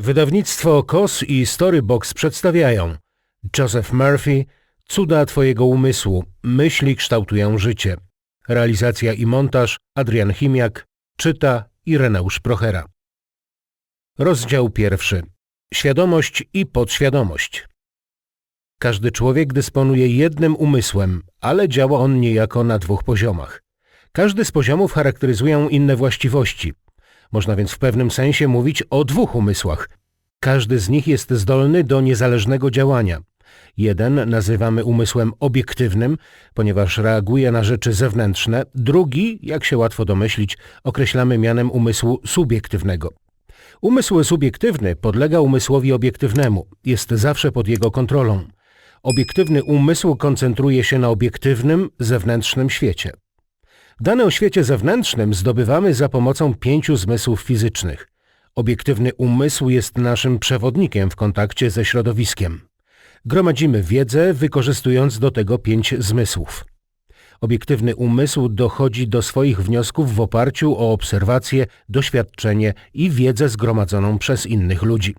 Wydawnictwo KOS i Storybox przedstawiają Joseph Murphy Cuda Twojego umysłu. Myśli kształtują życie. Realizacja i montaż Adrian Chimiak. Czyta Ireneusz Prochera. Rozdział pierwszy. Świadomość i podświadomość. Każdy człowiek dysponuje jednym umysłem, ale działa on niejako na dwóch poziomach. Każdy z poziomów charakteryzują inne właściwości. Można więc w pewnym sensie mówić o dwóch umysłach. Każdy z nich jest zdolny do niezależnego działania. Jeden nazywamy umysłem obiektywnym, ponieważ reaguje na rzeczy zewnętrzne. Drugi, jak się łatwo domyślić, określamy mianem umysłu subiektywnego. Umysł subiektywny podlega umysłowi obiektywnemu, jest zawsze pod jego kontrolą. Obiektywny umysł koncentruje się na obiektywnym, zewnętrznym świecie. Dane o świecie zewnętrznym zdobywamy za pomocą pięciu zmysłów fizycznych. Obiektywny umysł jest naszym przewodnikiem w kontakcie ze środowiskiem. Gromadzimy wiedzę, wykorzystując do tego pięć zmysłów. Obiektywny umysł dochodzi do swoich wniosków w oparciu o obserwacje, doświadczenie i wiedzę zgromadzoną przez innych ludzi.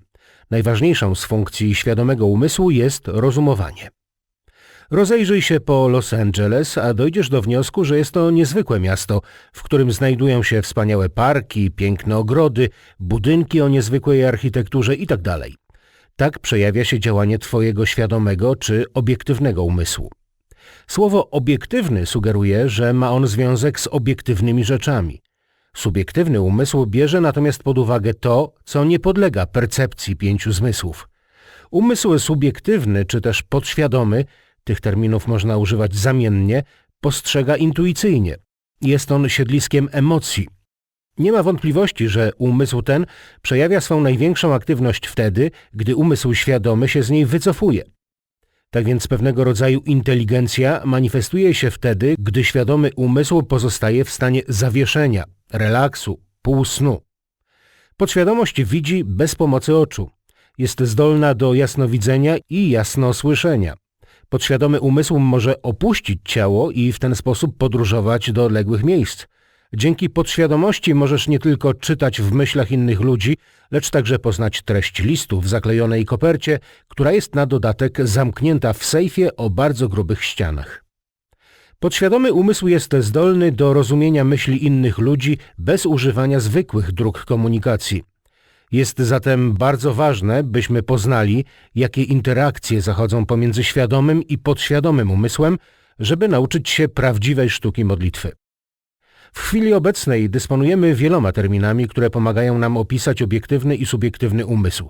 Najważniejszą z funkcji świadomego umysłu jest rozumowanie. Rozejrzyj się po Los Angeles, a dojdziesz do wniosku, że jest to niezwykłe miasto, w którym znajdują się wspaniałe parki, piękne ogrody, budynki o niezwykłej architekturze itd. Tak przejawia się działanie Twojego świadomego czy obiektywnego umysłu. Słowo obiektywny sugeruje, że ma on związek z obiektywnymi rzeczami. Subiektywny umysł bierze natomiast pod uwagę to, co nie podlega percepcji pięciu zmysłów. Umysł subiektywny czy też podświadomy, tych terminów można używać zamiennie, postrzega intuicyjnie. Jest on siedliskiem emocji. Nie ma wątpliwości, że umysł ten przejawia swą największą aktywność wtedy, gdy umysł świadomy się z niej wycofuje. Tak więc pewnego rodzaju inteligencja manifestuje się wtedy, gdy świadomy umysł pozostaje w stanie zawieszenia, relaksu, półsnu. Podświadomość widzi bez pomocy oczu. Jest zdolna do jasnowidzenia i jasnosłyszenia. Podświadomy umysł może opuścić ciało i w ten sposób podróżować do odległych miejsc. Dzięki podświadomości możesz nie tylko czytać w myślach innych ludzi, lecz także poznać treść listu w zaklejonej kopercie, która jest na dodatek zamknięta w sejfie o bardzo grubych ścianach. Podświadomy umysł jest zdolny do rozumienia myśli innych ludzi bez używania zwykłych dróg komunikacji. Jest zatem bardzo ważne, byśmy poznali, jakie interakcje zachodzą pomiędzy świadomym i podświadomym umysłem, żeby nauczyć się prawdziwej sztuki modlitwy. W chwili obecnej dysponujemy wieloma terminami, które pomagają nam opisać obiektywny i subiektywny umysł.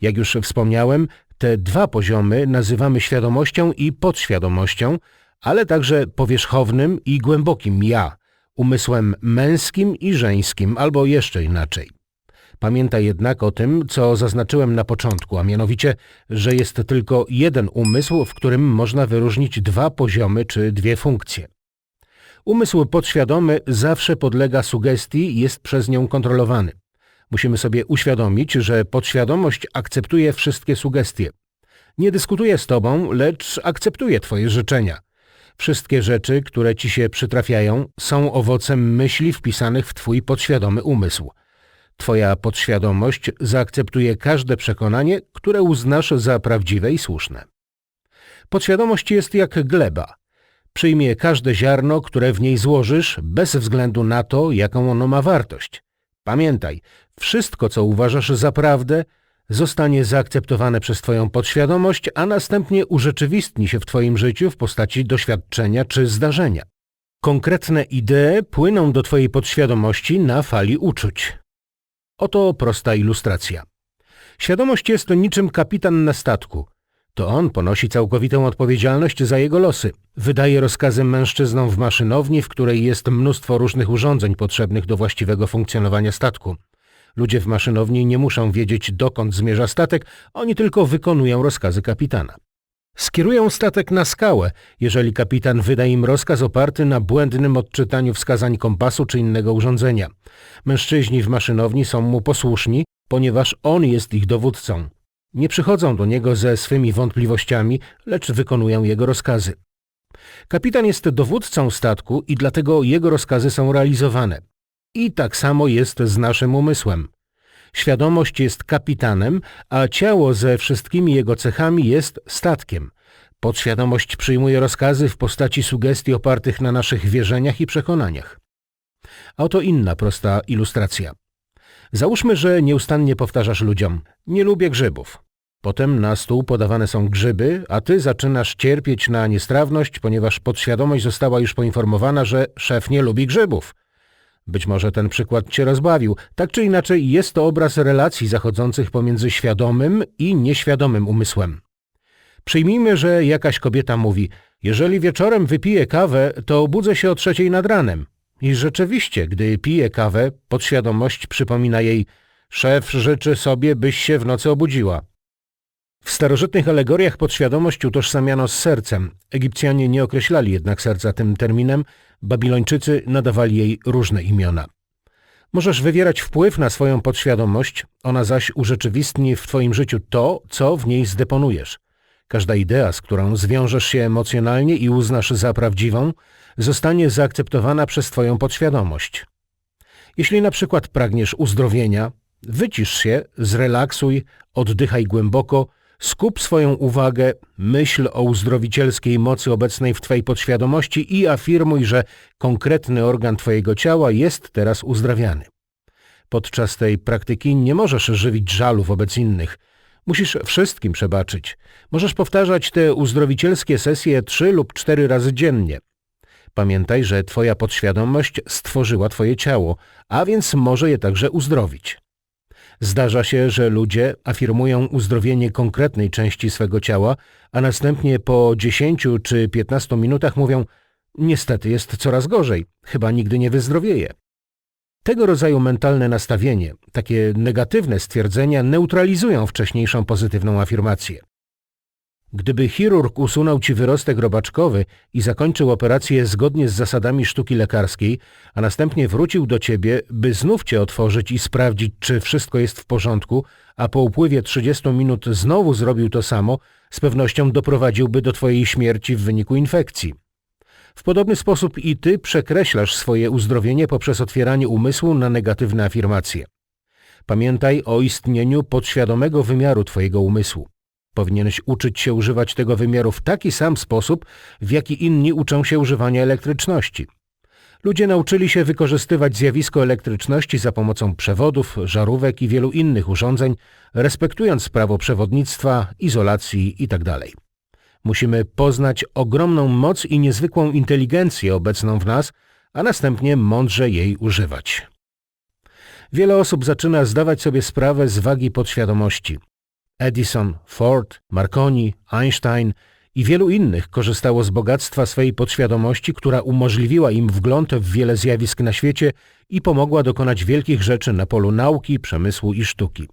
Jak już wspomniałem, te dwa poziomy nazywamy świadomością i podświadomością, ale także powierzchownym i głębokim ja, umysłem męskim i żeńskim, albo jeszcze inaczej. Pamiętaj jednak o tym, co zaznaczyłem na początku, a mianowicie, że jest tylko jeden umysł, w którym można wyróżnić dwa poziomy czy dwie funkcje. Umysł podświadomy zawsze podlega sugestii i jest przez nią kontrolowany. Musimy sobie uświadomić, że podświadomość akceptuje wszystkie sugestie. Nie dyskutuje z tobą, lecz akceptuje twoje życzenia. Wszystkie rzeczy, które ci się przytrafiają, są owocem myśli wpisanych w twój podświadomy umysł. Twoja podświadomość zaakceptuje każde przekonanie, które uznasz za prawdziwe i słuszne. Podświadomość jest jak gleba. Przyjmie każde ziarno, które w niej złożysz, bez względu na to, jaką ono ma wartość. Pamiętaj, wszystko, co uważasz za prawdę, zostanie zaakceptowane przez Twoją podświadomość, a następnie urzeczywistni się w Twoim życiu w postaci doświadczenia czy zdarzenia. Konkretne idee płyną do Twojej podświadomości na fali uczuć. Oto prosta ilustracja. Świadomość jest niczym kapitan na statku. To on ponosi całkowitą odpowiedzialność za jego losy. Wydaje rozkazy mężczyznom w maszynowni, w której jest mnóstwo różnych urządzeń potrzebnych do właściwego funkcjonowania statku. Ludzie w maszynowni nie muszą wiedzieć, dokąd zmierza statek, oni tylko wykonują rozkazy kapitana. Skierują statek na skałę, jeżeli kapitan wyda im rozkaz oparty na błędnym odczytaniu wskazań kompasu czy innego urządzenia. Mężczyźni w maszynowni są mu posłuszni, ponieważ on jest ich dowódcą. Nie przychodzą do niego ze swymi wątpliwościami, lecz wykonują jego rozkazy. Kapitan jest dowódcą statku i dlatego jego rozkazy są realizowane. I tak samo jest z naszym umysłem. Świadomość jest kapitanem, a ciało ze wszystkimi jego cechami jest statkiem. Podświadomość przyjmuje rozkazy w postaci sugestii opartych na naszych wierzeniach i przekonaniach. A oto inna prosta ilustracja. Załóżmy, że nieustannie powtarzasz ludziom: Nie lubię grzybów. Potem na stół podawane są grzyby, a ty zaczynasz cierpieć na niestrawność, ponieważ podświadomość została już poinformowana, że szef nie lubi grzybów. Być może ten przykład cię rozbawił. Tak czy inaczej jest to obraz relacji zachodzących pomiędzy świadomym i nieświadomym umysłem. Przyjmijmy, że jakaś kobieta mówi, jeżeli wieczorem wypiję kawę, to obudzę się o trzeciej nad ranem. I rzeczywiście, gdy pije kawę, podświadomość przypomina jej, szef życzy sobie, byś się w nocy obudziła. W starożytnych alegoriach podświadomość utożsamiano z sercem. Egipcjanie nie określali jednak serca tym terminem, Babilończycy nadawali jej różne imiona. Możesz wywierać wpływ na swoją podświadomość, ona zaś urzeczywistni w twoim życiu to, co w niej zdeponujesz. Każda idea, z którą zwiążesz się emocjonalnie i uznasz za prawdziwą, zostanie zaakceptowana przez twoją podświadomość. Jeśli na przykład pragniesz uzdrowienia, wycisz się, zrelaksuj, oddychaj głęboko, skup swoją uwagę, myśl o uzdrowicielskiej mocy obecnej w twojej podświadomości i afirmuj, że konkretny organ twojego ciała jest teraz uzdrawiany. Podczas tej praktyki nie możesz żywić żalu wobec innych – Musisz wszystkim przebaczyć. Możesz powtarzać te uzdrowicielskie sesje trzy lub cztery razy dziennie. Pamiętaj, że Twoja podświadomość stworzyła Twoje ciało, a więc może je także uzdrowić. Zdarza się, że ludzie afirmują uzdrowienie konkretnej części swego ciała, a następnie po 10 czy 15 minutach mówią niestety jest coraz gorzej, chyba nigdy nie wyzdrowieje. Tego rodzaju mentalne nastawienie, takie negatywne stwierdzenia neutralizują wcześniejszą pozytywną afirmację. Gdyby chirurg usunął ci wyrostek robaczkowy i zakończył operację zgodnie z zasadami sztuki lekarskiej, a następnie wrócił do ciebie, by znów cię otworzyć i sprawdzić, czy wszystko jest w porządku, a po upływie 30 minut znowu zrobił to samo, z pewnością doprowadziłby do twojej śmierci w wyniku infekcji. W podobny sposób i ty przekreślasz swoje uzdrowienie poprzez otwieranie umysłu na negatywne afirmacje. Pamiętaj o istnieniu podświadomego wymiaru twojego umysłu. Powinieneś uczyć się używać tego wymiaru w taki sam sposób, w jaki inni uczą się używania elektryczności. Ludzie nauczyli się wykorzystywać zjawisko elektryczności za pomocą przewodów, żarówek i wielu innych urządzeń, respektując prawo przewodnictwa, izolacji itd. Musimy poznać ogromną moc i niezwykłą inteligencję obecną w nas, a następnie mądrze jej używać. Wiele osób zaczyna zdawać sobie sprawę z wagi podświadomości. Edison, Ford, Marconi, Einstein i wielu innych korzystało z bogactwa swej podświadomości, która umożliwiła im wgląd w wiele zjawisk na świecie i pomogła dokonać wielkich rzeczy na polu nauki, przemysłu i sztuki.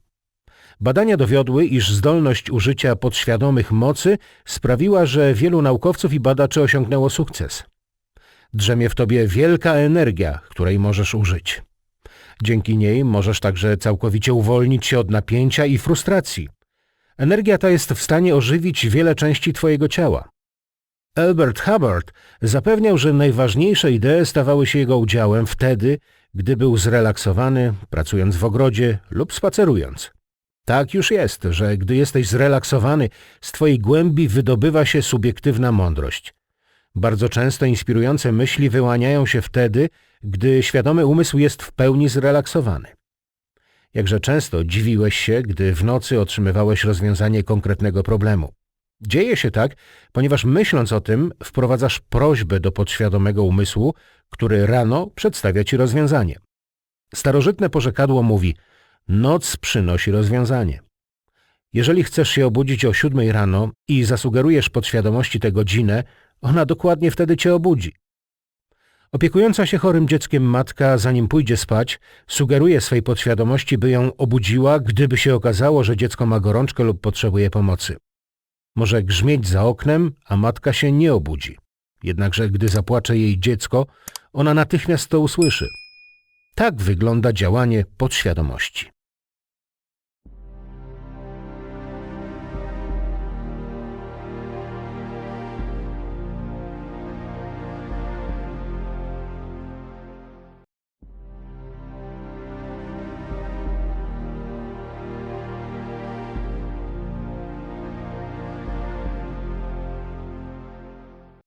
Badania dowiodły, iż zdolność użycia podświadomych mocy sprawiła, że wielu naukowców i badaczy osiągnęło sukces. Drzemie w tobie wielka energia, której możesz użyć. Dzięki niej możesz także całkowicie uwolnić się od napięcia i frustracji. Energia ta jest w stanie ożywić wiele części twojego ciała. Albert Hubbard zapewniał, że najważniejsze idee stawały się jego udziałem wtedy, gdy był zrelaksowany, pracując w ogrodzie lub spacerując. Tak już jest, że gdy jesteś zrelaksowany, z twojej głębi wydobywa się subiektywna mądrość. Bardzo często inspirujące myśli wyłaniają się wtedy, gdy świadomy umysł jest w pełni zrelaksowany. Jakże często dziwiłeś się, gdy w nocy otrzymywałeś rozwiązanie konkretnego problemu. Dzieje się tak, ponieważ myśląc o tym, wprowadzasz prośbę do podświadomego umysłu, który rano przedstawia ci rozwiązanie. Starożytne porzekadło mówi – Noc przynosi rozwiązanie. Jeżeli chcesz się obudzić o siódmej rano i zasugerujesz podświadomości tę godzinę, ona dokładnie wtedy cię obudzi. Opiekująca się chorym dzieckiem matka, zanim pójdzie spać, sugeruje swej podświadomości, by ją obudziła, gdyby się okazało, że dziecko ma gorączkę lub potrzebuje pomocy. Może grzmieć za oknem, a matka się nie obudzi. Jednakże gdy zapłacze jej dziecko, ona natychmiast to usłyszy. Tak wygląda działanie podświadomości.